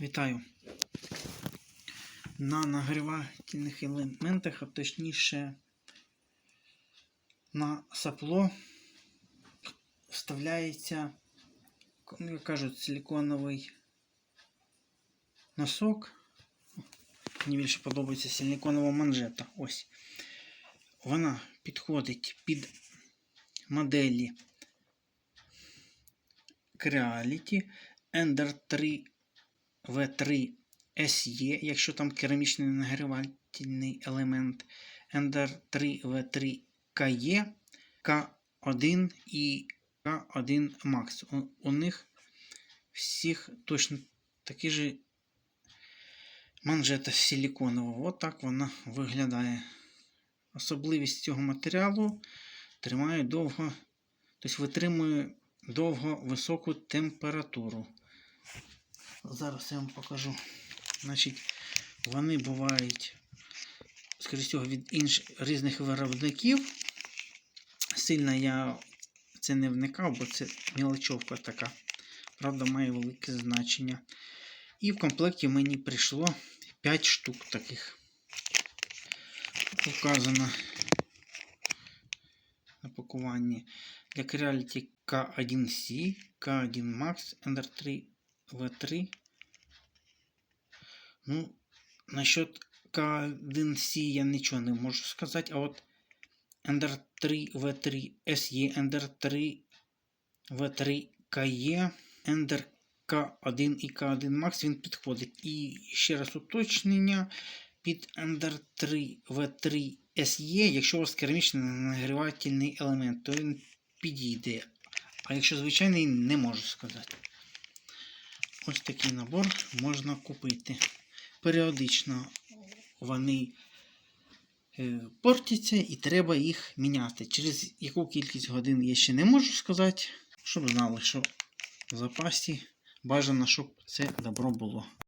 Вітаю. На нагрівательних елементах, а точніше на сапло вставляється, як кажуть, силиконовий носок. Мені більше подобається силиконова манжета. Ось. Вона підходить під моделі Creality Ender 3 V3 SE, якщо там керамічний нагрівательний елемент Ender 3 V3 KE, K1 і K1 Max. У, у них всіх точно такі ж манжета силиконова. От так вона виглядає. Особливість цього матеріалу тримає довго, тобто витримує довго високу температуру. Зараз я вам покажу. Значить, вони бувають, скоріше всього, від інших різних виробників. Сильно я це не вникав, бо це мілочовка така. Правда, має велике значення. І в комплекті мені прийшло 5 штук таких. Тут Вказано на пакуванні для Creality K1C, K1 Max, Ender 3 V3. Ну, насчет K1C я нічого не можу сказати, а от Ender 3 V3 SE, Ender 3 V3 KE, Ender K1 і K1 Max він підходить. І ще раз уточнення під Ender 3 V3 SE, якщо у вас керамічний нагрівательний елемент, то він підійде. А якщо звичайний, не можу сказати. Ось такий набор можна купити. Періодично вони е, портяться і треба їх міняти. Через яку кількість годин я ще не можу сказати, щоб знали, що в запасі бажано, щоб це добро було.